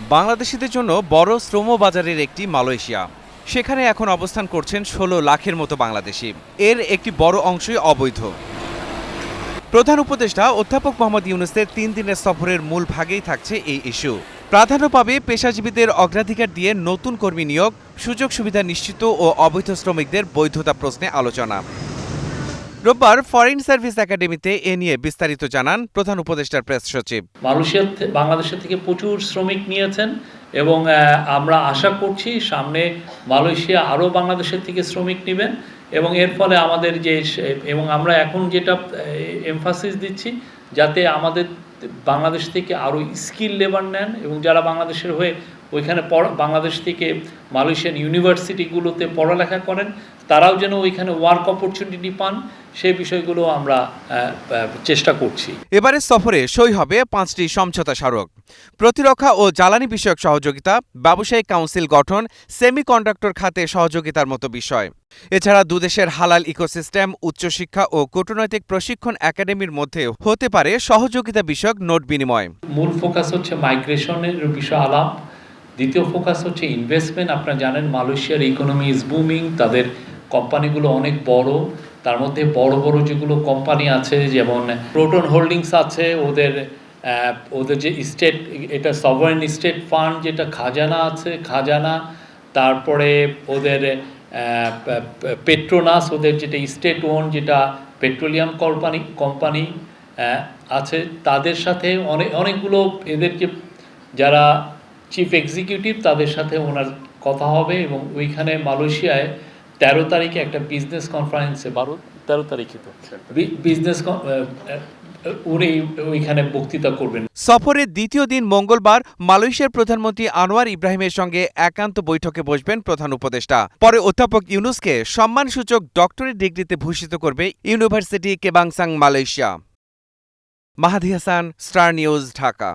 বাংলাদেশিদের জন্য বড় শ্রম বাজারের একটি মালয়েশিয়া। সেখানে এখন অবস্থান করছেন ষোলো লাখের মতো বাংলাদেশি। এর একটি বড় অংশই অবৈধ। প্রধান উপদেষ্টা অধ্যাপক মোহাম্মদ ইউনুসের তিন দিনের সফরের মূল ভাগেই থাকছে এই ইস্যু। প্রাধান্য পাবে পেশাজীবীদের অগ্রাধিকার দিয়ে নতুন কর্মী নিয়োগ, সুযোগ সুবিধা নিশ্চিত ও অবৈধ শ্রমিকদের বৈধতা প্রশ্নে আলোচনা। রোববার ফরেন সার্ভিস একাডেমিতে এ নিয়ে বিস্তারিত জানান প্রধান উপদেষ্টার প্রেস সচিব। মালয়েশিয়ার থে- বাংলাদেশের থেকে প্রচুর শ্রমিক নিয়েছেন এবং আমরা আশা করছি সামনে মালয়েশিয়া আরও বাংলাদেশের থেকে শ্রমিক নেবেন এবং এর ফলে আমাদের যে এবং আমরা এখন যেটা এমফাসিস দিচ্ছি যাতে আমাদের বাংলাদেশ থেকে আরও স্কিল লেবার নেন এবং যারা বাংলাদেশের হয়ে ওইখানে বাংলাদেশ থেকে মালয়েশিয়ান ইউনিভার্সিটিগুলোতে পড়ালেখা করেন। তারাও যেন ওইখানে ওয়ার্ক অপরচুনিটি পান সেই বিষয়গুলো আমরা চেষ্টা করছি। এবারের সফরে সই হবে পাঁচটি সমঝোতা স্মারক। প্রতিরক্ষা ও জ্বালানি বিষয়ক সহযোগিতা ব্যবসায়িক কাউন্সিল গঠন সেমিকন্ডাক্টর খাতে সহযোগিতার মতো বিষয়। এছাড়া দুদেশের হালাল ইকোসিস্টেম উচ্চশিক্ষা ও কূটনৈতিক প্রশিক্ষণ একাডেমির মধ্যে হতে পারে সহযোগিতা বিষয়ক নোট বিনিময়। মূল ফোকাস হচ্ছে মাইগ্রেশনের বিষয় আলাপ। দ্বিতীয় ফোকাস হচ্ছে ইনভেস্টমেন্ট আপনারা জানেন মালয়েশিয়ার ইকোনমি ইজ বুমিং তাদের কোম্পানিগুলো অনেক বড়। তার মধ্যে বড় বড় যেগুলো কোম্পানি আছে, যেমন প্রোটন হোল্ডিংস আছে, ওদের ওদের যে স্টেট এটা সভারেন স্টেট ফান্ড যেটা খাজানা আছে, খাজানা। তারপরে ওদের পেট্রোনাস ওদের যেটা স্টেট ওন যেটা পেট্রোলিয়াম কোম্পানি কোম্পানি আছে। তাদের সাথে অনেক অনেকগুলো এদের যে যারা চিফ এক্সিকিউটিভ তাদের সাথে ওনার কথা হবে এবং ওইখানে মালয়েশিয়ায় তেরো তারিখে একটা বিজনেস কনফারেন্সে বারো তেরো তারিখে তো। বিজনেস উনি ওইখানে বক্তৃতা করবেন। সফরের দ্বিতীয় দিন মঙ্গলবার মালয়েশিয়ার প্রধানমন্ত্রী আনোয়ার ইব্রাহিমের সঙ্গে একান্ত বৈঠকে বসবেন প্রধান উপদেষ্টা। পরে অধ্যাপক ইউনুসকে সম্মানসূচক ডক্টরেট ডিগ্রিতে ভূষিত করবে university Kebangsaan Malaysia Mahadi Hasan star news Dhaka.